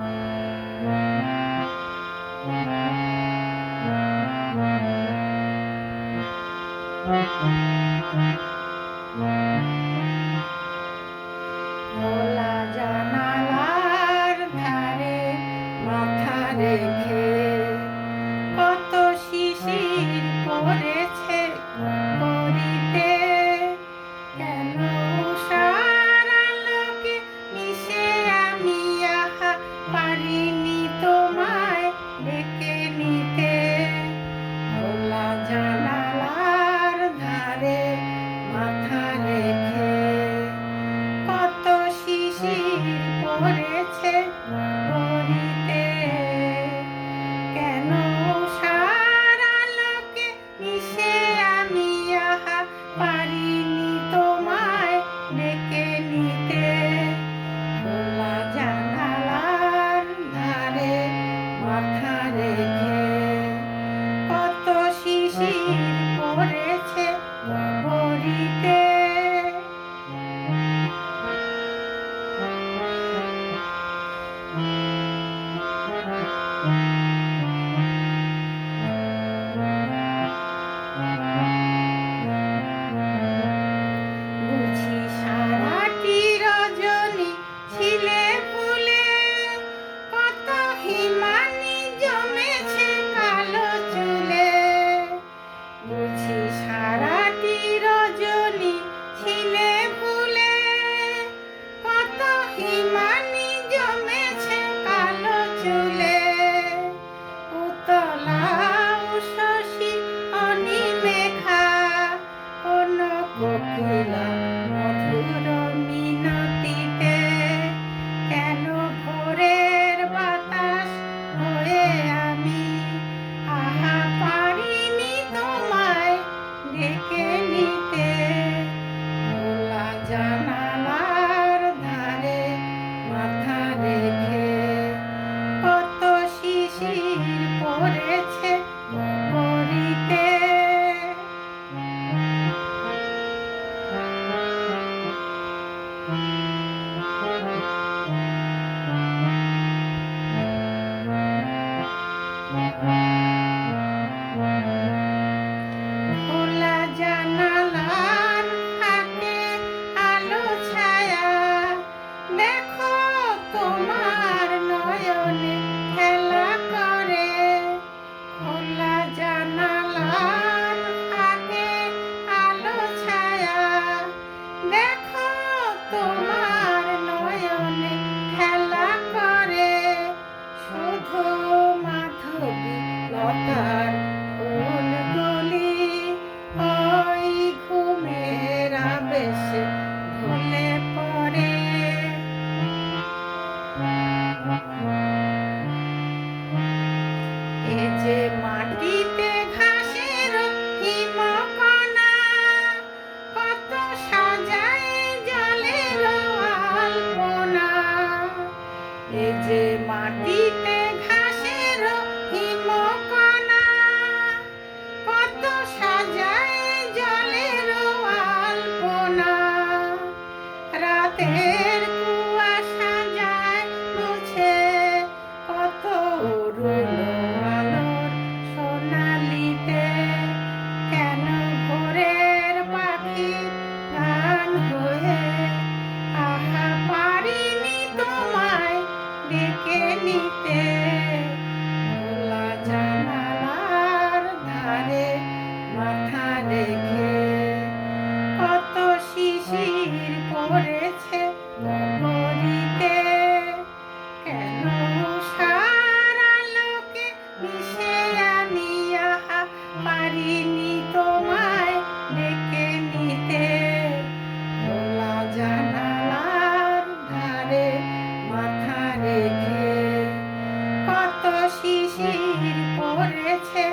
খোলা এ যে মাথা রেখে কত শিশির পড়েছে নগরীতে কেন সারা লোকে মিশে আমি পারিনি তোমায় ডেকে নিতে। খোলা ধারে মাথা রেখে কত শিশির পড়েছে